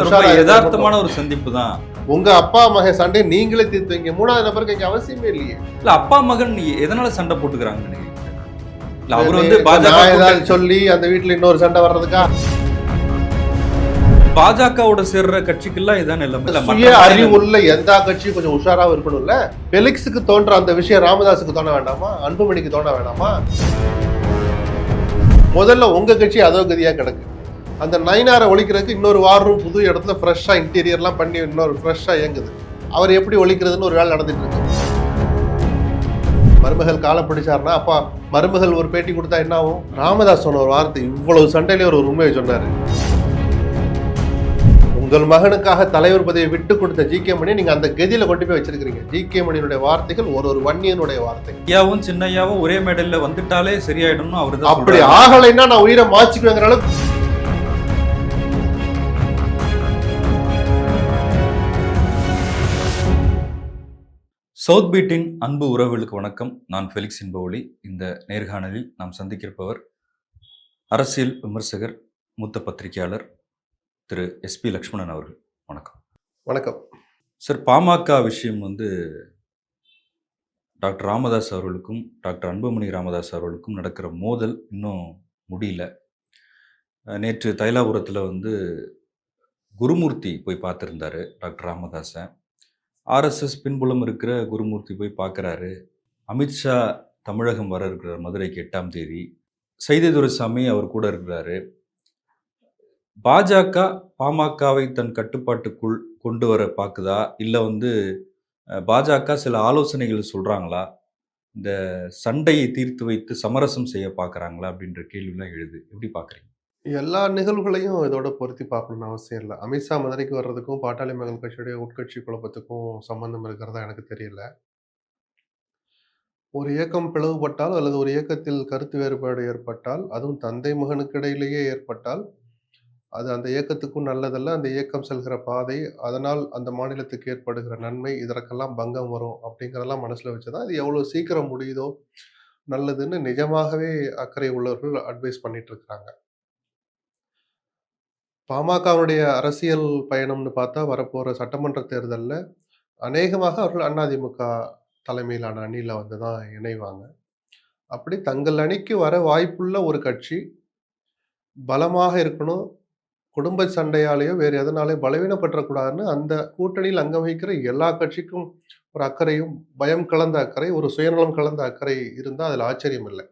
ரொம்ப யதார்த்தமான ஒரு சந்திப்பு தான் உங்க அப்பா மகன் சண்டை நீங்களே தீர்த்து வைங்க. மூணாவது நபருக்கு இங்க அவசியமே இல்லையே. இல்ல அப்பா மகன் எதனால சண்டை நினைக்கிறீங்க இல்ல அவர் வந்து பாஜக சொல்லி அந்த வீட்டுல இன்னொரு சண்டை வர்றதுக்கா? பாஜகவோட சேர்ற கட்சிக்கெல்லாம் இதான் நிலைமை. சுய அறிவுள்ள எந்த கட்சியும் கொஞ்சம் உஷாராவும் இருக்கணும்ல? பெலிக்ஸுக்கு தோன்ற அந்த விஷயம் ராமதாஸுக்கு தோண வேண்டாமா? அன்புமணிக்கு தோண வேண்டாமா? முதல்ல உங்க கட்சி அதோ கதியா கிடக்கு. அந்த நைனாரை ஒழிக்கிறதுக்கு இன்னொரு வார் ரூம் புது இடத்துல ஃப்ரெஷ்ஷா இன்டீரியர்லாம் பண்ணி இன்னொரு ஃப்ரெஷ்ஷா இயங்குது. அவர் எப்படி ஒழிக்கிறதுன்னு ஒரு வேலை நடந்துட்டு இருக்கு. மருமகள் காலை பிடிச்சாருன்னா அப்பா மருமகள் ஒரு பேட்டி கொடுத்தா என்ன ஆகும்? ராமதாஸ் சொன்ன ஒரு வார்த்தை இவ்வளவு சண்டையிலே ஒரு உண்மையை சொன்னாரு. உங்கள் மகனுக்காக தலைவர் பதவியை விட்டு கொடுத்த ஜி கே மணி நீங்க அந்த கதியில கொண்டு போய் வச்சிருக்கீங்க ஜி கே மணியினுடைய வார்த்தைகள் ஒரு ஒரு வன்னியனுடைய வார்த்தை ஐயாவும் சின்னையாவும் ஒரே மேடையில வந்துட்டாலே சரியாயிடும்னு அவரு அப்படி. ஆகலைன்னா நான் உயிரை மாச்சிக்குவேங்கிற அளவுக்கு சவுத் பீட்டின் அன்பு உறவுகளுக்கு வணக்கம். நான் ஃபெலிக்ஸ் என்பவழி இந்த நேர்காணலில் நாம் சந்திக்கிருப்பவர் அரசியல் விமர்சகர் மூத்த பத்திரிகையாளர் திரு எஸ்பி லக்ஷ்மணன் அவர்கள். வணக்கம். வணக்கம். சார் பாமக விஷயம் வந்து டாக்டர் ராமதாஸ் அவர்களுக்கும் டாக்டர் அன்புமணி ராமதாஸ் அவர்களுக்கும் நடக்கிற மோதல் இன்னும் முடியல. நேற்று தைலாபுரத்தில் வந்து குருமூர்த்தி போய் பார்த்துருந்தாரு டாக்டர் ராமதாஸை ஆர்எஸ்எஸ் பின்புலம் இருக்கிற குருமூர்த்தி போய் பார்க்குறாரு. அமித்ஷா தமிழகம் வர இருக்கிறார் மதுரைக்கு எட்டாம் தேதி. சைதை துரைசாமி அவர் கூட இருக்கிறாரு. பாஜக பாமகவை தன் கட்டுப்பாட்டுக்குள் கொண்டு வர பார்க்குதா? இல்லை வந்து பாஜக சில ஆலோசனைகள் சொல்கிறாங்களா இந்த சண்டையை தீர்த்து வைத்து சமரசம் செய்ய பார்க்குறாங்களா? அப்படின்ற கேள்விலாம் எழுது. எப்படி பார்க்குறீங்க? எல்லா நிகழ்வுகளையும் இதோட பொருத்தி பார்க்கணும்னு அவசியம் இல்லை. அமித்ஷா மதுரைக்கு வர்றதுக்கும் பாட்டாளி மக்கள் கட்சியுடைய உட்கட்சி குழப்பத்துக்கும் சம்பந்தம் இருக்கிறதா எனக்கு தெரியல. ஒரு இயக்கம் பிளவுபட்டால் அல்லது ஒரு இயக்கத்தில் கருத்து வேறுபாடு ஏற்பட்டால் அதுவும் தந்தை மகனுக்கு இடையிலேயே ஏற்பட்டால் அது அந்த இயக்கத்துக்கும் நல்லதல்ல. அந்த இயக்கம் செல்கிற பாதை அதனால் அந்த மாநிலத்துக்கு ஏற்படுகிற நன்மை இதற்கெல்லாம் பங்கம் வரும் அப்படிங்கிறதெல்லாம் மனசுல வச்சுதான் அது எவ்வளோ சீக்கிரம் முடியுதோ நல்லதுன்னு நிஜமாகவே அக்கறை உள்ளவர்கள் அட்வைஸ் பண்ணிட்டு இருக்கிறாங்க. பாமகவுடைய அரசியல் பயணம்னு பார்த்தா வரப்போகிற சட்டமன்ற தேர்தலில் அநேகமாக அவர்கள் அதிமுக தலைமையிலான அணியில் வந்து தான் இணைவாங்க. அப்படி தங்கள் அணிக்கு வர வாய்ப்புள்ள ஒரு கட்சி பலமாக இருக்கணும். குடும்ப சண்டையாலேயோ வேறு எதனாலேயோ பலவீனப்பற்றக்கூடாதுன்னு அந்த கூட்டணியில் அங்கம் வகிக்கிற எல்லா கட்சிக்கும் ஒரு அக்கறையும் பயம் கலந்த அக்கறை ஒரு சுயநலம் கலந்த அக்கறை இருந்தால் அதில் ஆச்சரியம் இல்லை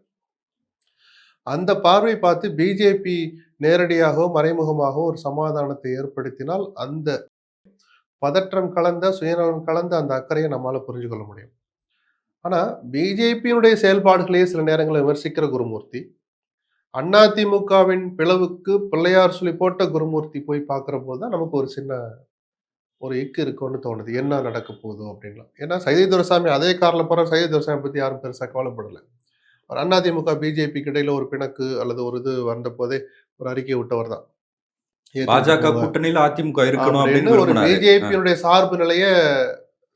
அந்த பார்வை பார்த்து பிஜேபி நேரடியாகவோ மறைமுகமாகவோ ஒரு சமாதானத்தை ஏற்படுத்தினால் அந்த பதற்றம் கலந்த சுயநலம் கலந்த அந்த அக்கறையை நம்மளால் புரிஞ்சு கொள்ள முடியும். ஆனால் பிஜேபியினுடைய செயல்பாடுகளையே சில நேரங்களில் விமர்சிக்கிற குருமூர்த்தி அதிமுகவின் பிளவுக்கு பிள்ளையார் சொல்லி போட்ட குருமூர்த்தி போய் பார்க்குற போது தான் நமக்கு ஒரு சின்ன ஒரு இக்கு இருக்கும்னு தோணுது. என்ன நடக்க போகுதோ அப்படின்லாம். ஏன்னா சைதை துரசாமி அதே காரில் போகிற சைதை துரசாமி பற்றி யாரும் பெருசாக கவலைப்படலை. அதிமுக பிஜேபிக்கு இடையில ஒரு பிணக்கு அல்லது ஒரு இது வந்த போதே ஒரு அறிக்கை விட்டவர் தான். பாஜக கூட்டணியில் அதிமுக இருக்கணும் அப்படின்னு ஒரு. பிஜேபியினுடைய சார்பு நிலைய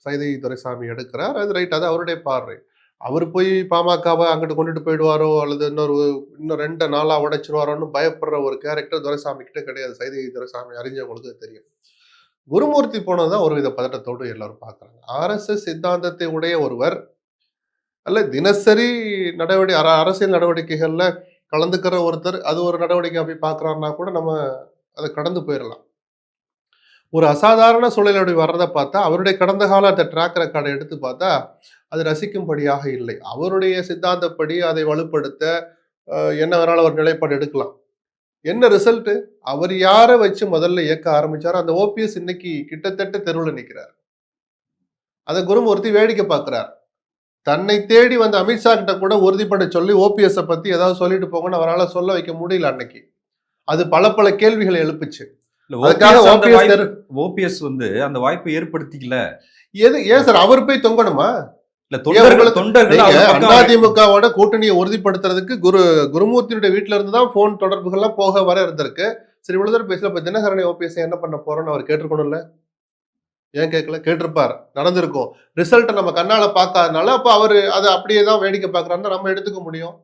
சைதை துரைசாமி எடுக்கிறார். அது ரைட் அது அவருடைய பார்வை. அவர் போய் பாமகவை அங்கிட்டு கொண்டுட்டு போயிடுவாரோ அல்லது இன்னொரு இன்னும் ரெண்டு நாளா உடைச்சிருவாரோன்னு பயப்படுற ஒரு கேரக்டர் துரைசாமி கிட்ட கிடையாது. சைதை துரைசாமி அறிஞ்சவங்களுக்கு தெரியும். குருமூர்த்தி போனதுதான் ஒரு வித பதட்டத்தோடு எல்லாரும் பார்க்கறாங்க. ஆர்எஸ்எஸ் சித்தாந்தத்தை உடைய ஒருவர் அல்ல தினசரி நடவடிக்கை அர- அரசியல் நடவடிக்கைகள்ல கலந்துக்கிற ஒருத்தர் அது ஒரு நடவடிக்கை அப்படி பார்க்கறாருன்னா கூட நம்ம அதை கடந்து போயிடலாம் ஒரு அசாதாரண சூழல் அப்படி வர்றதை பார்த்தா அவருடைய கடந்த கால அந்த ட்ராக் ரெக்கார்டை எடுத்து பார்த்தா அது ரசிக்கும்படியாக இல்லை. அவருடைய சித்தாந்தப்படி அதை வலுப்படுத்த என்ன வேணாலும் ஒரு நிலைப்பாடு எடுக்கலாம். என்ன ரிசல்ட்டு அவர் யாரை வச்சு முதல்ல இயக்க ஆரம்பிச்சாரோ அந்த ஓபிஎஸ் இன்னைக்கு கிட்டத்தட்ட தெருவில் நிற்கிறார் அதை குருமூர்த்தி வேடிக்கை பார்க்குறார் தன்னை தேடி வந்த அமித்ஷா கிட்ட கூட உறுதிப்பட சொல்லி ஓபிஎஸ் பத்தி ஏதாவது சொல்லிட்டு போங்கன்னு அவரால் சொல்ல வைக்க முடியல அன்னைக்கு. அது பல பல கேள்விகளை எழுப்புச்சு. OPS வந்து அந்த வாய்ப்பை ஏற்படுத்திக்கல. எது ஏன் சார்? அவர் போய் தொங்கணுமா? அதிமுகவோட கூட்டணியை உறுதிப்படுத்துறதுக்கு குரு குருமூர்த்தியுடைய வீட்டுல இருந்து தான் போன் தொடர்புகள்லாம் போக வர இருந்திருக்கு. சரி இவ்வளவு தூரம் பேசல இப்ப தினகரனை ஓபிஎஸ் என்ன பண்ண போறோம்னு அவர் கேட்டிருக்கணும்ல? ஏன் கேட்கல கேட்டிருப்பார். நடந்திருக்கும். ரிசல்ட்டை நம்ம கண்ணால பார்க்காதனால அப்ப அவரு அதை அப்படியே தான் வேடிக்கை பார்க்கறாருன்னு நம்ம எடுத்துக்க முடியும்.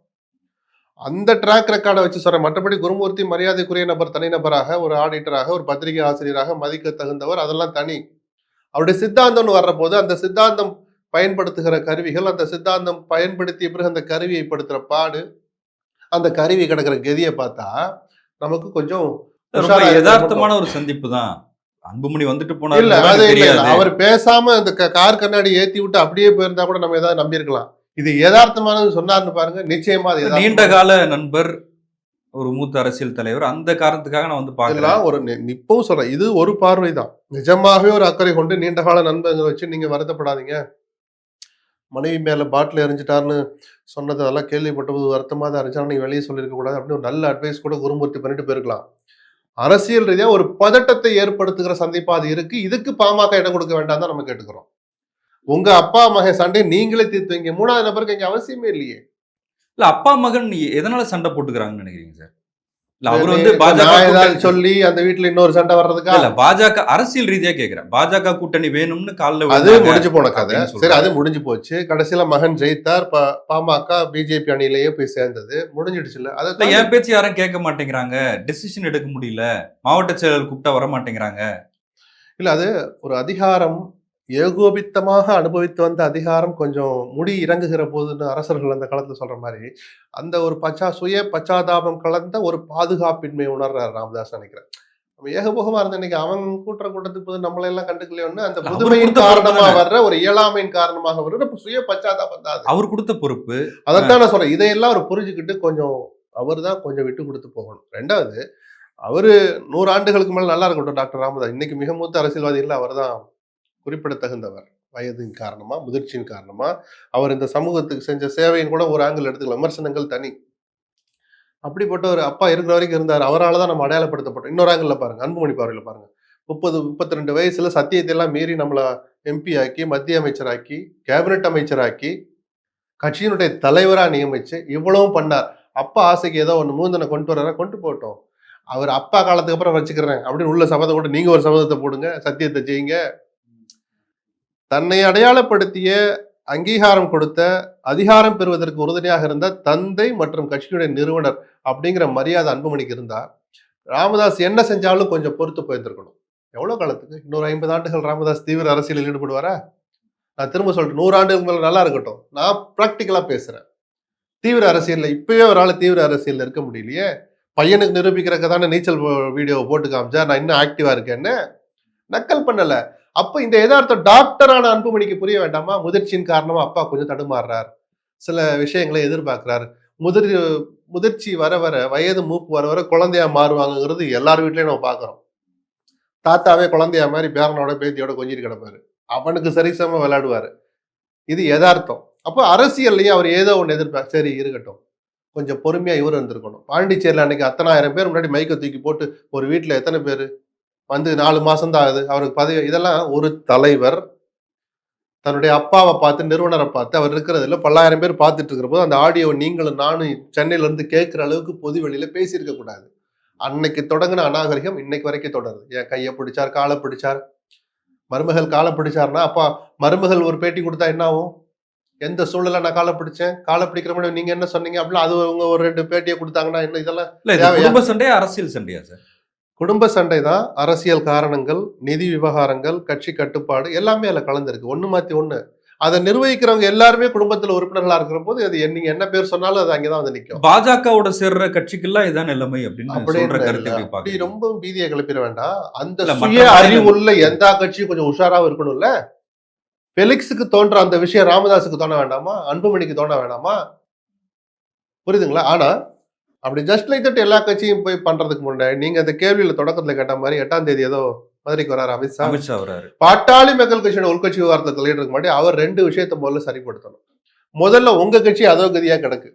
அந்த ட்ராக் ரெக்கார்டை வச்சு சொல்றேன். மற்றபடி குருமூர்த்தி மரியாதைக்குரிய நபர் தனிநபராக ஒரு ஆடிட்டராக ஒரு பத்திரிகை ஆசிரியராக மதிக்க தகுந்தவர் அதெல்லாம் தனி. அவருடைய சித்தாந்தம்னு வர்ற போது அந்த சித்தாந்தம் பயன்படுத்துகிற கருவிகள் அந்த சித்தாந்தம் பயன்படுத்திய பிறகு அந்த கருவியை படுத்துற பாடு அந்த கருவி கிடக்கிற கதியை பார்த்தா நமக்கு கொஞ்சம் யதார்த்தமான ஒரு சந்திப்பு தான். அன்புமணி வந்துட்டு போனாரு இல்ல அது இல்ல அவர் பேசாம அந்த கார் கண்ணாடி ஏத்தி விட்டு அப்படியே போயிருந்தா கூட நம்ம ஏதாவது நம்பியிருக்கலாம். இது யதார்த்தமானது சொன்னார்னு பாருங்க நிச்சயமா அது. நீண்ட கால நண்பர் ஒரு மூத்த அரசியல் தலைவர் அந்த காரணத்துக்காக நான் வந்து பாக்குறேன் இதெல்லாம் ஒரு இப்பவும் சொல்றேன் இது ஒரு பார்வை தான் நிஜமாகவே ஒரு அக்கறை கொண்டு நீண்ட கால நண்பர்களை வச்சு நீங்க வருத்தப்படாதீங்க. மனைவி மேல பாட்டில் எரிஞ்சிட்டாருன்னு சொன்னது அதெல்லாம் கேள்விப்பட்டது வருத்தமா தான் இருந்துச்சு. ஆனா நீங்க வெளியே சொல்லியிருக்க கூடாது அப்படின்னு ஒரு நல்ல அட்வைஸ் கூட குருமூர்த்தி பண்ணிட்டு போயிருக்கலாம். அரசியல் ரீதியாக ஒரு பதட்டத்தை ஏற்படுத்துகிற சந்திப்பா அது இருக்கு. இதுக்கு பாமக இடம் கொடுக்க வேண்டாம் தான் நம்ம கேட்டுக்கிறோம். உங்க அப்பா மகன் சண்டை நீங்களே தீர்த்துவீங்க மூணாவது நபருக்கு இங்க அவசியமே இல்லையே. இல்ல அப்பா மகன் எதனால சண்டை போட்டுக்கிறாங்கன்னு நினைக்கிறீங்க சார்? அவர் வந்து பாஜக சொல்லி அந்த வீட்டுல இன்னொரு சண்டை வர்றதுக்கா? இல்ல பாஜக அரசியல் ரீதியா கேக்குறேன். பாஜக கூட்டணி வேணும்னு காலில் அது முடிஞ்சு போன கதை. சரி. அது முடிஞ்சு போச்சு. கடைசியில மகன் ஜெயித்தார். ப- பாமக பிஜேபி அணியிலேயே போய் சேர்ந்தது. முடிஞ்சிடுச்சுல்ல அதை இல்ல என் பேச்சு யாரும் கேட்க மாட்டேங்கிறாங்க. டெசிஷன் எடுக்க முடியல. மாவட்ட செயலர் கூப்பிட்டா வர மாட்டேங்கிறாங்க இல்ல அது ஒரு அதிகாரம் ஏகோபித்தமாக அனுபவித்து வந்த அதிகாரம் கொஞ்சம் முடி இறங்குகிற போதுன்னு அரசர்கள் அந்த காலத்துல சொல்ற மாதிரி அந்த ஒரு பச்சா சுய பச்சாதாபம் கலந்த ஒரு பாதுகாப்பின்மை உணர்றாரு ராமதாஸ் நினைக்கிறேன். நம்ம ஏகபோகமா இருந்த இன்னைக்கு அவன் கூட்டுற கூட்டத்துக்கு போது நம்மளை எல்லாம் கண்டுக்கலையோன்னு அந்த புதுமையின் காரணமா. வர்ற ஒரு இயலாமையின் காரணமாக வர்ற சுய பச்சாதாபம் தான். அவர் கொடுத்த பொறுப்பு. அதைத்தான் நான் சொல்றேன். இதையெல்லாம் அவர் புரிஞ்சுக்கிட்டு கொஞ்சம் அவர் தான் கொஞ்சம் விட்டு கொடுத்து போகணும். ரெண்டாவது அவரு நூறு ஆண்டுகளுக்கு மேல நல்லா இருக்கட்டும் டாக்டர் ராமதாஸ். இன்னைக்கு மிக மூத்த அரசியல்வாதி இல்லை அவர் தான் குறிப்பிடத்தகுந்தவர். வயதின் காரணமா முதிர்ச்சியின் காரணமா அவர் இந்த சமூகத்துக்கு செஞ்ச சேவையின் கூட ஒரு ஆங்கிள் எடுத்துக்கலாம். விமர்சனங்கள் தனி. அப்படிப்பட்ட ஒரு அப்பா இருக்கிற வரைக்கும் இருந்தார். அவரால் தான் நம்ம அடையாளப்படுத்தப்பட்டோம். இன்னொரு ஆங்கிள் பாருங்க. அன்புமணி பார்வையில் பாருங்க. முப்பது முப்பத்தி ரெண்டு வயசுல சத்தியத்தை எல்லாம் மீறி நம்மளை எம்பி ஆக்கி மத்திய அமைச்சராக்கி கேபினெட் அமைச்சராக்கி கட்சியினுடைய தலைவராக நியமிச்சு இவ்வளவும் பண்ணார். அப்பா ஆசைக்கு ஏதோ ஒன்று மூந்தனை கொண்டு வர்றாரா? கொண்டு போட்டோம். அவர் அப்பா காலத்துக்கு அப்புறம் வச்சுக்கிறேன் அப்படின்னு உள்ள சபதம் கூட நீங்க ஒரு சபதத்தை போடுங்க. சத்தியத்தை செய்யுங்க தன்னை அடையாளப்படுத்திய அங்கீகாரம் கொடுத்த அதிகாரம் பெறுவதற்கு உறுதுணையாக இருந்த தந்தை மற்றும் கட்சியுடைய நிறுவனர் அப்படிங்கிற மரியாதை அன்புமணிக்கு இருந்தார் ராமதாஸ் என்ன செஞ்சாலும் கொஞ்சம் பொறுத்து போயிருந்திருக்கணும். எவ்வளோ காலத்துக்கு? இன்னொரு ஐம்பது ஆண்டுகள் ராமதாஸ் தீவிர அரசியலில் ஈடுபடுவாரா? நான் திரும்ப சொல்றேன் நூறு ஆண்டுகள் மேலே நல்லா இருக்கட்டும். நான் ப்ராக்டிக்கலாக பேசுகிறேன் தீவிர அரசியலில் இப்பவே ஒரு ஆள் தீவிர அரசியலில் இருக்க முடியலையே. பையனுக்கு நிரூபிக்கிறக்க தானே நீச்சல் வீடியோ போட்டு காமிச்சா நான் இன்னும் ஆக்டிவாக இருக்கேன்னு நக்கல் பண்ணலை. அப்போ இந்த எதார்த்தம் டாக்டரான அன்புமணிக்கு புரிய வேண்டாமா? முதிர்ச்சியின் காரணமா அப்பா கொஞ்சம் தடுமாறுறார். சில விஷயங்களை எதிர்பார்க்கிறார். முதிர் முதிர்ச்சி வர வர வயது மூப்பு வர வர குழந்தையா மாறுவாங்கங்கிறது எல்லார் வீட்லயும் நம்ம பார்க்குறோம். தாத்தாவே குழந்தையா மாதிரி பேரனோட பேத்தியோட கொஞ்சிட்டு கிடப்பாரு. அவனுக்கு சரிசம விளையாடுவாரு. இது யதார்த்தம். அப்போ அரசியல்லையும் அவர் ஏதோ ஒன்று எதிர்பார்க்க சரி இருக்கட்டும். கொஞ்சம் பொறுமையா இவர் இருந்திருக்கணும். பாண்டிச்சேரியில் அன்னைக்கு அத்தனாயிரம் பேர் முன்னாடி மைக்கை தூக்கி போட்டு ஒரு வீட்டில் எத்தனை பேர்? வந்து நாலு மாசம் தான் ஆகுது. அவருக்கு பதவி இதெல்லாம் ஒரு தலைவர் தன்னுடைய அப்பாவை பார்த்து நிறுவனரை பார்த்து அவர் இருக்கிறதுல பல்லாயிரம் பேர் பார்த்துட்டு இருக்கிற போது அந்த ஆடியோ நீங்களும் நானும் சென்னையில இருந்து கேட்கிற அளவுக்கு பொது வெளியில பேசியிருக்க கூடாது. அன்னைக்கு தொடங்கின அநாகரிகம் இன்னைக்கு வரைக்கும் தொடருது. என் கையை பிடிச்சார் காலை பிடிச்சார். மருமகள் காலை பிடிச்சாருன்னா அப்பா மருமகள் ஒரு பேட்டி கொடுத்தா என்ன ஆகும்? எந்த சூழல்ல நான் காலை பிடிச்சேன்? காலை பிடிக்கிற மாதிரி நீங்க என்ன சொன்னீங்க? அப்படிலாம் அது அவங்க ஒரு ரெண்டு பேட்டியை கொடுத்தாங்கன்னா என்ன இதெல்லாம்? குடும்ப சண்டையா அரசியல் சண்டையா சார்? குடும்ப சண்டை தான் அரசியல் காரணங்கள் நிதி விவகாரங்கள் கட்சி கட்டுப்பாடு எல்லாமே அதுல கலந்துருக்கு. ஒண்ணு மாத்தி ஒண்ணு. அதை நிர்வகிக்கிறவங்க எல்லாருமே குடும்பத்துல உறுப்பினர்களா இருக்கிற போது அது நீங்க என்ன பேர் சொன்னாலும் அது அங்கதான் வந்து நிக்கும். பாஜகவோட சேர்ற கட்சிக்கெல்லாம் இதான் நிலைமை அப்படின்னு அப்படி ரொம்ப பீதியை கிளப்பிட வேண்டாம். அந்த மற்ற சுய அறிவுள்ள எந்த கட்சியும் கொஞ்சம் உஷாராவும் இருக்கணும்ல? பெலிக்ஸுக்கு தோன்ற அந்த விஷயம் ராமதாஸுக்கு தோண வேண்டாமா? அன்புமணிக்கு தோண வேண்டாமா? புரியுதுங்களா? ஆனா அப்படி ஜஸ்ட் லைக் தட் எல்லா கட்சியும் போய் பண்றதுக்கு முன்னாடி நீங்க அந்த கேள்வியில தொடக்கத்துல கேட்ட மாதிரி எட்டாம் தேதி ஏதோ மதுரைக்கு வராரு அமித்ஷா அமித்ஷா வராரு பாட்டாளி மக்கள் கட்சியோட உள்கட்சி விவகாரத்தை தலையிடுறதுக்கு முன்னாடி அவர் ரெண்டு விஷயத்தை முதல்ல சரிப்படுத்தணும். முதல்ல உங்க கட்சி அதோ கதியா கிடக்கு.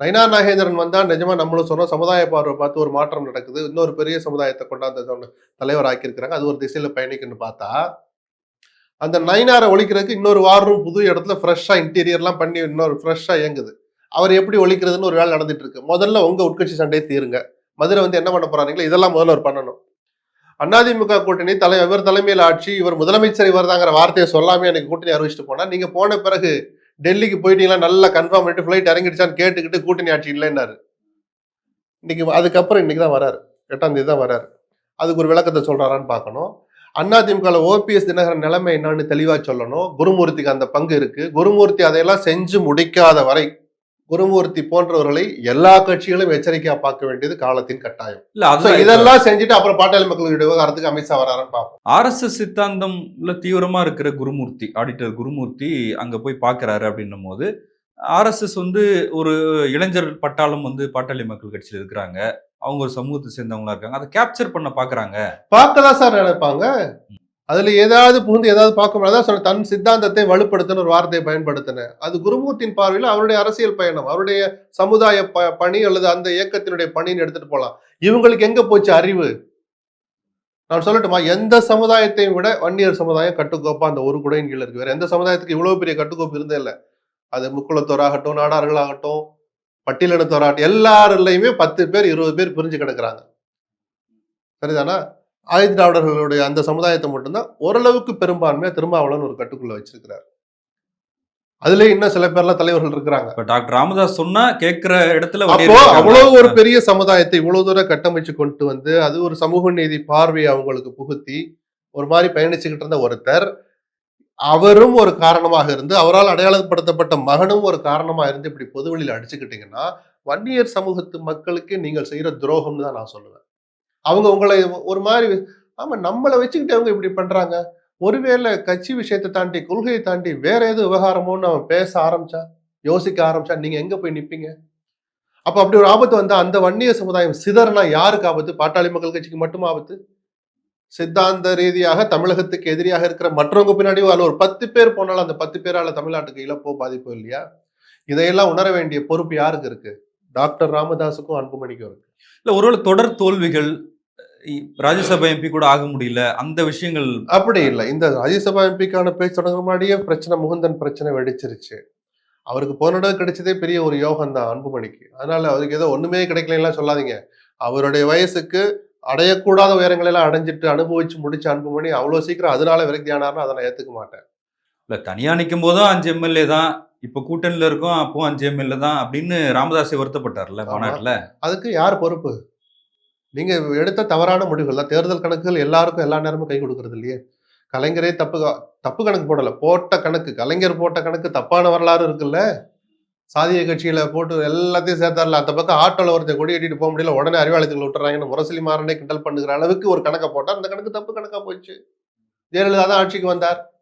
நைனா நாகேந்திரன் வந்தா நிஜமா நம்மளும் சொன்னோம் சமுதாய பார்வை பார்த்து ஒரு மாற்றம் நடக்குது இன்னொரு பெரிய சமுதாயத்தை கொண்டாந்து தலைவர் ஆக்கியிருக்கிறாங்க அது ஒரு திசையில பயணிக்குன்னு பார்த்தா அந்த நைனாரை ஒழிக்கிறதுக்கு இன்னொரு வார் ரூம் புது இடத்துல ஃப்ரெஷ்ஷா இன்டீரியர்லாம் பண்ணி இன்னொரு ஃப்ரெஷ்ஷா இயங்குது. அவர் எப்படி ஒழிக்கிறதுன்னு ஒரு வேலை நடந்துட்டு இருக்கு முதல்ல உங்க உட்கட்சி சண்டையை தீருங்க. மதுரை வந்து என்ன பண்ண போறாங்களோ இதெல்லாம் முதல்ல அவர் பண்ணணும். அதிமுக கூட்டணி தலை இவர் தலைமையில் ஆட்சி இவர் முதலமைச்சர் இவர் தாங்கிற வார்த்தையை சொல்லாமே எனக்கு கூட்டணி அறிவிச்சிட்டு போனா நீங்க போன பிறகு டெல்லிக்கு போயிட்டீங்களா நல்லா கன்ஃபார்ம் பண்ணிட்டு ஃப்ளைட் இறங்கிடுச்சான்னு கேட்டுக்கிட்டு கூட்டணி ஆட்சி இல்லைன்னாரு. இன்னைக்கு அதுக்கப்புறம் இன்னைக்கு தான் வராரு. எட்டாம் தேதி தான் வராரு. அதுக்கு ஒரு விளக்கத்தை சொல்றாரான்னு பார்க்கணும். அதிமுக ஓபிஎஸ் தினகரன் நிலைமை என்னன்னு தெளிவா சொல்லணும். குருமூர்த்திக்கு அந்த பங்கு இருக்கு. குருமூர்த்தி அதையெல்லாம் செஞ்சு முடிக்காத வரை குருமூர்த்தி போன்றவர்களை எல்லா கட்சிகளும் எச்சரிக்கையா பார்க்க வேண்டியது காலத்தின் கட்டாயம். இல்ல இதெல்லாம் செஞ்சுட்டு அப்புறம் பாட்டாளி மக்களுடைய விவகாரத்துக்கு அமித்ஷா வராருன்னு பார்ப்போம். ஆர்எஸ்எஸ் சித்தாந்தம்ல தீவிரமா இருக்கிற குருமூர்த்தி ஆடிட்டர் குருமூர்த்தி அங்க போய் பார்க்கறாரு அப்படின்னும் போது ஆர்எஸ்எஸ் வந்து ஒரு இளைஞர் பட்டாளம் வந்து பாட்டாளி மக்கள் கட்சியில் இருக்கிறாங்க. அவங்க ஒரு சமூகத்தை சேர்ந்தவங்களா இருக்காங்க. அதை கேப்சர் பண்ண பாக்குறாங்க பார்க்க தான் சார் நினைப்பாங்க. அதில் ஏதாவது புகுந்து ஏதாவது பார்க்க முடியாது? தன் சித்தாந்தத்தை வலுப்படுத்தின ஒரு வார்த்தையை பயன்படுத்தினேன் அது குருமூர்த்தியின் பார்வையில் அவருடைய அரசியல் பயணம் அவருடைய சமுதாய ப பணி அல்லது அந்த இயக்கத்தினுடைய பணின்னு எடுத்துட்டு போகலாம் இவங்களுக்கு எங்கே போச்சு அறிவு? நான் சொல்லட்டுமா? எந்த சமுதாயத்தையும் விட வன்னியர் சமுதாயம் கட்டுக்கோப்பா? அந்த ஒரு குடையின் கீழே இருக்கு. வேற எந்த சமுதாயத்துக்கு இவ்வளவு பெரிய கட்டுக்கோப்பு இருந்தே இல்லை. அது முக்குளத்தோராகட்டும் நாடார்களாகட்டும் பட்டியலினத்தோராகட்டும் எல்லாருலையுமே பத்து பேர் இருபது பேர் பிரிஞ்சு கிடக்குறாங்க. சரிதானா? ஆயுத திராவிடர்களுடைய அந்த சமுதாயத்தை மட்டும்தான் ஓரளவுக்கு பெரும்பான்மையா திருமாவளவன் ஒரு கட்டுக்குள்ள வச்சிருக்கிறார். அதுல இன்னும் சில பேர்லாம் தலைவர்கள் இருக்கிறாங்க. டாக்டர் ராமதாஸ் சொன்னா கேட்கிற இடத்துல அப்போ. அவ்வளவு ஒரு பெரிய சமுதாயத்தை இவ்வளவு தூரம் கட்டமைச்சு கொண்டு வந்து அது ஒரு சமூக நீதி பார்வையை அவங்களுக்கு புகுத்தி ஒரு மாதிரி பயணிச்சுக்கிட்டு இருந்த ஒருத்தர் அவரும் ஒரு காரணமாக இருந்து அவரால் அடையாளப்படுத்தப்பட்ட மகனும் ஒரு காரணமா இருந்து இப்படி பொதுவெளியில அடிச்சுக்கிட்டீங்கன்னா வன்னியர் சமூகத்து மக்களுக்கு நீங்கள் செய்யற துரோகம்னு தான் நான் சொல்லுவேன். அவங்க உங்களை ஒரு மாதிரி ஆமா நம்மளை வச்சுக்கிட்டு அவங்க இப்படி பண்றாங்க. ஒருவேளை கட்சி விஷயத்தை தாண்டி கொள்கையை தாண்டி வேற எது விவகாரமோன்னு அவன் பேச ஆரம்பிச்சா யோசிக்க ஆரம்பிச்சா நீங்க எங்க போய் நிப்பீங்க? அப்ப அப்படி ஒரு ஆபத்து வந்தா அந்த வன்னிய சமுதாயம் சிதறனா யாருக்கு ஆபத்து? பாட்டாளி மக்கள் கட்சிக்கு மட்டும் ஆபத்து? சித்தாந்த ரீதியாக தமிழகத்துக்கு எதிரியாக இருக்கிற மற்றவங்க பின்னாடி அதில் ஒரு பத்து பேர் போனாலும் அந்த பத்து பேரால தமிழ்நாட்டுக்கு இழப்போ பாதிப்போ இல்லையா? இதையெல்லாம் உணர வேண்டிய பொறுப்பு யாருக்கு இருக்கு? டாக்டர் ராமதாஸுக்கும் அன்புமணிக்கும் இருக்கு. இல்ல ஒருவேளை தொடர் தோல்விகள் ராஜ்யசபா எம்பி கூட ஆக முடியல அந்த விஷயங்கள் அப்படி இல்லை. இந்த ராஜ்யசபா எம்பிக்கான பேச்சு தொடங்க முன்னாடியே பிரச்சனை முகுந்தன் பிரச்சனை வெடிச்சிருச்சு. அவருக்கு போன கிடைச்சதே பெரிய ஒரு யோகம் தான் அன்புமணிக்கு. அதனால அவருக்கு ஏதோ ஒண்ணுமே கிடைக்கலலாம் சொல்லாதீங்க. அவருடைய வயசுக்கு அடையக்கூடாத உயரங்களை எல்லாம் அடைஞ்சிட்டு அனுபவிச்சு முடிச்ச அன்புமணி அவ்வளவு சீக்கிரம் அதனால விரக்தி ஆனார்னு அதை நான் ஏத்துக்க மாட்டேன். இல்ல தனியா நிக்கும் போதும் அஞ்சு எம்எல்ஏ தான். இப்ப கூட்டணியில இருக்கோம் அப்போ அஞ்சு எம்எல்ஏ தான் அப்படின்னு ராமதாஸே வருத்தப்பட்டார்ல. மாநாட்டுல. அதுக்கு யார் பொறுப்பு? நீங்கள் எடுத்த தவறான முடிவுகள் தான். தேர்தல் கணக்குகள் எல்லாருக்கும் எல்லா நேரமும் கை கொடுக்கறது இல்லையே? கலைஞரே தப்பு கா- தப்பு கணக்கு போடலை. போட்ட கணக்கு கலைஞர் போட்ட கணக்கு தப்பான வரலாறு இருக்குல்ல? சாதிய கட்சியில் போட்டு எல்லாத்தையும் சேர்த்தாரில்ல அந்த பக்கம் ஆட்டோவில் ஒருத்தர் கொடி கட்டிட்டு போக முடியல. உடனே அறிவாளத்தில் விட்டுறாங்கன்னு முரசலி மாறனே கிண்டல் பண்ணுகிற அளவுக்கு ஒரு கணக்கை போட்டார். அந்த கணக்கு தப்பு கணக்காக போச்சு ஜெயலலிதா தான் ஆட்சிக்கு வந்தார்.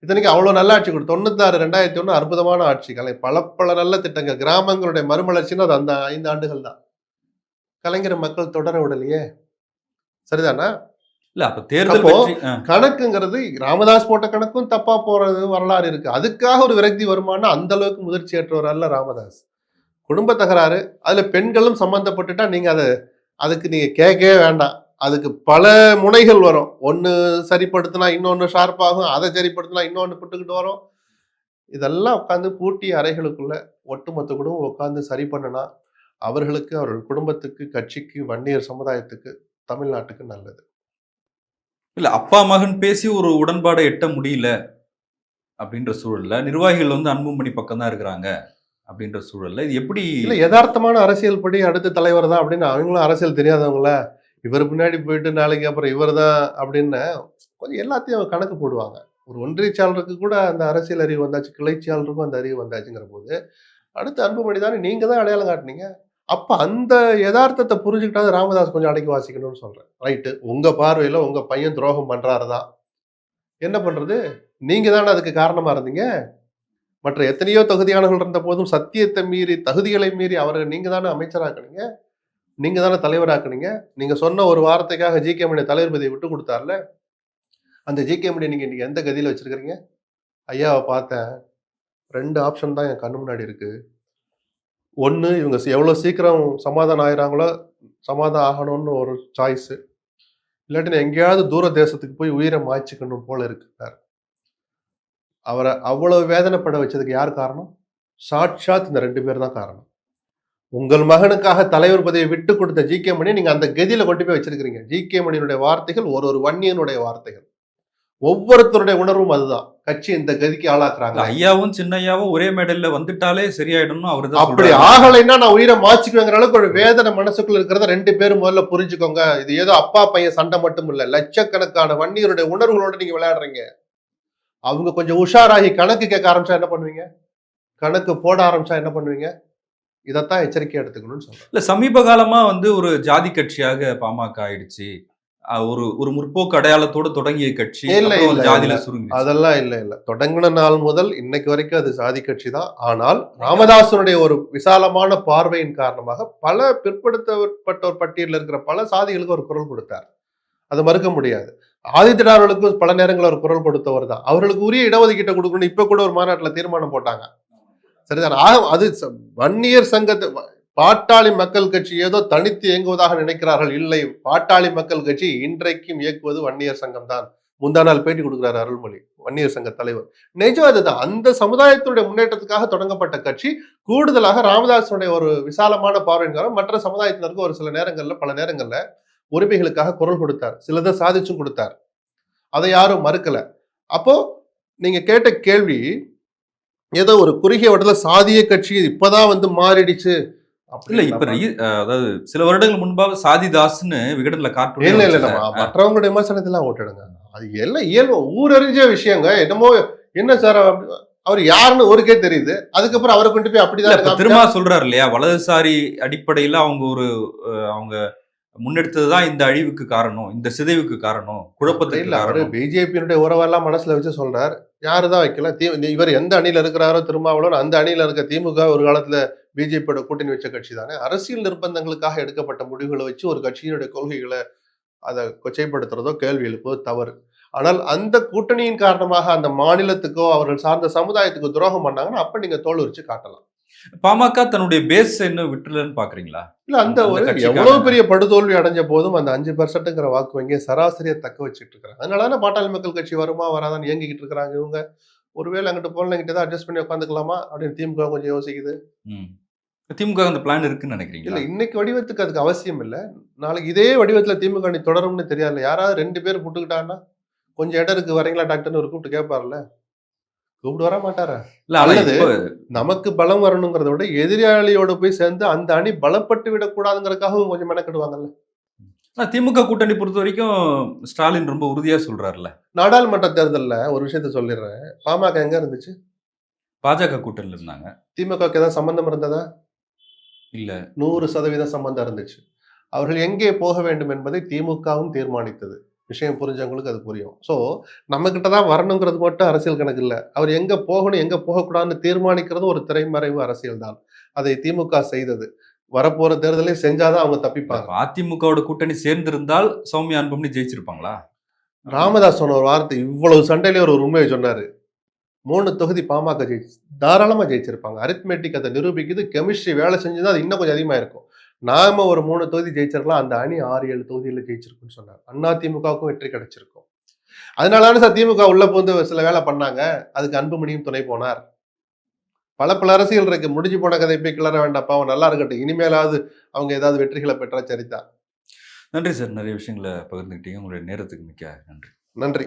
இத்தனைக்கு அவ்வளோ நல்ல ஆட்சி கொடு தொண்ணூத்தாறு ரெண்டாயிரத்தி ஒன்று அற்புதமான ஆட்சி கலை பல பல நல்ல திட்டங்கள். கிராமங்களுடைய மறுமலர்ச்சின்னு அது அந்த ஐந்து ஆண்டுகள் தான். கலைஞர் மக்கள் தொடர விடலையே? சரிதானா? இல்ல அப்ப தேர்தல். கணக்குங்கிறது ராமதாஸ் போட்ட கணக்கும் தப்பா போறது வரலாறு இருக்கு. அதுக்காக ஒரு விரக்தி வருமானா அந்த அளவுக்கு முதிர்ச்சியற்றவர் அல்ல ராமதாஸ். குடும்ப தகராறு அதுல பெண்களும் சம்பந்தப்பட்டுட்டா நீங்க அதை அதுக்கு நீங்க கேட்கவே வேண்டாம். அதுக்கு பல முனைகள் வரும். ஒன்னு சரிப்படுத்தினா இன்னொன்னு ஷார்ப் ஆகும் அதை சரிப்படுத்தினா இன்னொன்னு புட்டுக்கிட்டு வரும். இதெல்லாம் உட்காந்து பூட்டி அறைகளுக்குள்ள ஒட்டுமொத்த குடும்பம் உட்காந்து சரி பண்ணுனா அவர்களுக்கு அவர்கள் குடும்பத்துக்கு கட்சிக்கு வன்னியர் சமுதாயத்துக்கு தமிழ்நாட்டுக்கு நல்லது. இல்ல அப்பா மகன் பேசி ஒரு உடன்பாடை எட்ட முடியல அப்படின்ற சூழல்ல நிர்வாகிகள் வந்து அன்புமணி பக்கம் தான் இருக்கிறாங்க அப்படின்ற சூழல்ல இது எப்படி இல்ல யதார்த்தமான அரசியல் படி அடுத்த தலைவர் தான் அப்படின்னு அவங்களும் அரசியல் தெரியாதவங்கள இவர் பின்னாடி போயிட்டு நாளைக்கு அப்புறம் இவர் தான் அப்படின்னு கொஞ்சம் எல்லாத்தையும் அவங்க கணக்கு போடுவாங்க. ஒரு ஒன்றியச்சாளருக்கு கூட அந்த அரசியல் அறிவு வந்தாச்சு கிளைச்சியாளருக்கும் அந்த அறிவு வந்தாச்சுங்கிற போது அடுத்து அன்புமணி தானே நீங்க தான் அடையாளம் காட்டுனீங்க. அப்போ அந்த யதார்த்தத்தை புரிஞ்சுக்கிட்டாது ராமதாஸ் கொஞ்சம் அடக்கி வாசிக்கணும்னு சொல்கிறேன் ரைட்டு உங்கள் பார்வையில் உங்கள் பையன் துரோகம் பண்ணுறாரு தான் என்ன பண்ணுறது நீங்கள் தானே அதுக்கு காரணமாக இருந்தீங்க. மற்ற எத்தனையோ தகுதியானவர்கள் இருந்த போதும் சத்தியத்தை மீறி தகுதிகளை மீறி அவர்கள் நீங்கள் தானே அமைச்சராக்குனீங்க. நீங்கள் தானே தலைவராக்குனீங்க. நீங்கள் சொன்ன ஒரு வாரத்துக்காக ஜி கே மணி தலைவர் பதவியை விட்டு கொடுத்தார்ல. அந்த ஜி கே மணி நீங்கள் இன்றைக்கி எந்த கதியில் வச்சுருக்கிறீங்க? ஐயாவை பார்த்தேன். ரெண்டு ஆப்ஷன் தான் என் கண்ணு முன்னாடி இருக்குது ஒன்று இவங்க எவ்வளோ சீக்கிரம் சமாதானம் ஆயிறாங்களோ சமாதானம் ஆகணும்னு ஒரு சாய்ஸு இல்லாட்டி நான் எங்கேயாவது தூர தேசத்துக்கு போய் உயிரை மாய்ச்சிக்கணும் போல இருக்கிறார் அவரை அவ்வளோ வேதனைப்பட வச்சதுக்கு யார் காரணம்? சாட்சாத் இந்த ரெண்டு பேர் தான் காரணம். உங்கள் மகனுக்காக தலைவர் பதவியை விட்டு கொடுத்த ஜி கே மணி நீங்கள் அந்த கதியில் கொண்டு போய் வச்சிருக்கிறீங்க. ஜி கே மணியினுடைய வார்த்தைகள் ஒரு ஒரு வன்னியனுடைய வார்த்தைகள். ஒவ்வொருத்தருடைய உணர்வும் அதுதான். கட்சி இந்த கதிக்கு ஆளாக்குறாங்க. ஐயாவும் சின்னையாவும் ஒரே மேடையில வந்துட்டாலே சரியாயிடும்னு அவரு அப்படி. ஆகலைன்னா நான் உயிரை மாச்சிக்குவேங்கிற அளவுக்கு ஒரு வேதனை மனசுக்குள்ள இருக்கிறத ரெண்டு பேரும் முதல்ல புரிஞ்சுக்கோங்க. இது ஏதோ அப்பா பையன் சண்டை மட்டும் இல்ல. லட்சக்கணக்கான வன்னியருடைய உணர்வுகளோட நீங்க விளையாடுறீங்க. அவங்க கொஞ்சம் உஷாராகி கணக்கு கேட்க ஆரம்பிச்சா என்ன பண்ணுவீங்க? கணக்கு போட ஆரம்பிச்சா என்ன பண்ணுவீங்க? இதைத்தான் எச்சரிக்கை எடுத்துக்கணும்னு சொல்றேன் இல்ல சமீப காலமா வந்து ஒரு ஜாதி கட்சியாக பாமக ஆயிடுச்சு. ஒரு ஒரு முற்போக்கு அடையாளத்தோட தொடங்கிய கட்சி இல்ல, ஜாதியில. சுருங்கி அதெல்லாம் இல்ல இல்ல. தொடங்கின நாள் முதல் இன்னைக்கு வரைக்கும் அது சாதி கட்சி தான். ஆனால் ராமதாசனுடைய ஒரு விசாலமான பார்வையின் காரணமாக பல பிற்படுத்தப்பட்டோர் பட்டியலில் இருக்கிற பல சாதிகளுக்கு ஒரு குரல் கொடுத்தார். அது மறுக்க முடியாது. ஆதித்திரார்களுக்கும் பல நேரங்களில் ஒரு குரல் கொடுத்தவர் தான். அவர்களுக்கு உரிய இடஒதுக்கீட்டை கொடுக்கணும் இப்ப கூட ஒரு மாநாட்டில் தீர்மானம் போட்டாங்க. சரிதான்? அது வன்னியர் சங்கத்தை பாட்டாளி மக்கள் கட்சி ஏதோ தனித்து இயங்குவதாக நினைக்கிறார்கள். இல்லை பாட்டாளி மக்கள் கட்சி இன்றைக்கும் இயக்குவது வன்னியர் சங்கம் தான் முந்தா நாள் பேட்டி கொடுக்குறாரு அருள்மொழி வன்னியர் சங்க தலைவர். நிஜம் அதுதான். அந்த சமுதாயத்தினுடைய முன்னேற்றத்துக்காக தொடங்கப்பட்ட கட்சி கூடுதலாக ராமதாசனுடைய ஒரு விசாலமான பார்வையின் மற்ற சமுதாயத்தினருக்கு ஒரு சில நேரங்களில் பல நேரங்களில் உரிமைகளுக்காக குரல் கொடுத்தார். சிலதை சாதிச்சும் கொடுத்தார். அதை யாரும் மறுக்கல. அப்போ நீங்க கேட்ட கேள்வி ஏதோ ஒரு குறுகிய வட்டத்தில் சாதிய கட்சி இப்பதான் வந்து மாறிடுச்சு. இல்ல இப்ப அதாவது சில வருடங்கள் முன்பாக சாதிதாஸ்னு விகடன்ல கார்ட்டூன் இல்ல இல்ல நம்ம மற்றவங்களுடைய விமர்சனத்தெல்லாம் ஓட்டிடுங்க. அது எல்லாம் இயல்பு. ஊரறிஞ்ச விஷயங்க. என்னமோ என்ன சார் அவர் யாருன்னு ஒருக்கே தெரியுது. அதுக்கப்புறம் அவரை கொண்டு போய் அப்படிதான் திரும்ப சொல்றாரு இல்லையா? வலதுசாரி அடிப்படையில அவங்க ஒரு அஹ், அவங்க முன்னெடுத்ததுதான் இந்த அழிவுக்கு காரணம் இந்த சிதைவுக்கு காரணம் அப்படி குழப்பத்துக்கு இல்ல அவரு பிஜேபியினுடைய உறவெல்லாம் மனசுல வச்சு சொல்றார். யாருதான் வைக்கல? தி இவர் எந்த அணியில இருக்கிறாரோ திருமாவளவன் அந்த அணியில இருக்க திமுக ஒரு காலத்துல பிஜேபியோட கூட்டணி வச்ச கட்சி தானே. அரசியல் நிர்பந்தங்களுக்காக எடுக்கப்பட்ட முடிவுகளை வச்சு ஒரு கட்சியினுடைய கொள்கைகளை அதை கொச்சைப்படுத்துறதோ கேள்வி எழுப்புவதோ தவறு. ஆனால் அந்த கூட்டணியின் காரணமாக அந்த மாநிலத்துக்கோ அவர்கள் சார்ந்த சமுதாயத்துக்கோ துரோகம் பண்ணாங்கன்னா அப்ப நீங்க தோல் உரிச்சு காட்டலாம். பாமக தன்னுடைய பேஸ் இன்னும் விட்டுலன்னு பாக்குறீங்களா? இல்ல அந்த ஒரு எவ்வளவு பெரிய படுதோல்வி அடைஞ்ச போதும் அந்த அஞ்சு பெர்சென்ட்ங்கிற வாக்கு வங்கியை சராசரியா தக்க வச்சுட்டு இருக்காங்க அதனால பாட்டாளி மக்கள் கட்சி வருமா வராதான்னு இயங்கிக்கிட்டு இருக்கிறாங்க இவங்க. ஒருவேளை அங்கிட்டு போல இங்கிட்ட தான் அட்ஜஸ்ட் பண்ணி உட்காந்துக்கலாமா அப்படின்னு திமுக கொஞ்சம் யோசிக்குது. திமுக அந்த பிளான் இருக்குன்னு நினைக்கிறீங்களா? இல்ல இன்னைக்கு வடிவத்துக்கு அதுக்கு அவசியம் இல்ல. நாளைக்கு இதே வடிவத்துல திமுக அணி தொடரும்னு தெரியாது யாராவது ரெண்டு பேர் புட்டுக்கிட்டாங்கன்னா கொஞ்சம் இடம் இருக்கு வரீங்களா டாக்டர்னு ஒரு கூப்பிட்டு கேட்பார்ல கூப்பிட்டு வர மாட்டாரா? இல்ல அல்லது- நமக்கு பலம் வரணுங்கிறத விட எதிராளியோட போய் சேர்ந்து அந்த அணி பலப்பட்டு விடக்கூடாதுங்கிறதுக்காகவும் கொஞ்சம் மெனக்கிடுவாங்கல்ல. ஆனா திமுக கூட்டணி பொறுத்த வரைக்கும் ஸ்டாலின் ரொம்ப உறுதியா சொல்றாருல்ல. நாடாளுமன்ற தேர்தல்ல ஒரு விஷயத்த சொல்லிடுறேன். பாமக எங்க இருந்துச்சு? பாஜக கூட்டணியில இருந்தாங்க. திமுகவுக்கு ஏதாவது சம்பந்தம் இருந்ததா? இல்ல. நூறு சதவீதம் சம்பந்தம் இருந்துச்சு. அவர்கள் எங்கே போக வேண்டும் என்பதை திமுகவும் தீர்மானித்தது. விஷயம் புரிஞ்சவங்களுக்கு அது புரியும். ஸோ நம்ம கிட்ட தான் வரணுங்கிறது மட்டும் அரசியல் கணக்கு இல்லை. அவர் எங்க போகணும் எங்க போகக்கூடாதுன்னு தீர்மானிக்கிறது ஒரு திரைமறைவு அரசியல் தான் அதை திமுக செய்தது. வரப்போற தேர்தலே செஞ்சாதான் அவங்க தப்பிப்பாங்க. அதிமுகவோட கூட்டணி சேர்ந்திருந்தால் சௌமியா அன்புமணி ஜெயிச்சிருப்பாங்களா? ராமதாஸ் சொன்ன ஒரு வார்த்தை இவ்வளவு சண்டையிலே ஒரு உண்மையை சொன்னாரு. மூணு தொகுதி பாமக ஜெயிச்சு தாராளமா ஜெயிச்சிருப்பாங்க. அரித்மெட்டிக் அதை நிரூபிக்குது கெமிஸ்ட்ரி வேலை செஞ்சுதான் அது இன்னும் கொஞ்சம் அதிகமா இருக்கும் நாம ஒரு மூணு தொகுதி ஜெயிச்சிருக்கலாம். அந்த அணி ஆறு ஏழு தொகுதியில ஜெயிச்சிருக்குன்னு சொன்னார் அண்ணா திமுகவுக்கும் வெற்றி கிடைச்சிருக்கும். அதனால சார் திமுக உள்ள போந்து சில வேலை பண்ணாங்க. அதுக்கு அன்புமணியும் துணை போனார். பல பல அரசியல் இருக்கு. முடிஞ்சு போன கதை போய் கிளற வேண்டாப்பா அவன் நல்லா இருக்கட்டும். இனிமேலாவது அவங்க ஏதாவது வெற்றிகளை பெற்றா சரிதான். நன்றி சார். நிறைய விஷயங்களை பகிர்ந்துக்கிட்டீங்க. உங்களுடைய நேரத்துக்கு மிக்க நன்றி. நன்றி.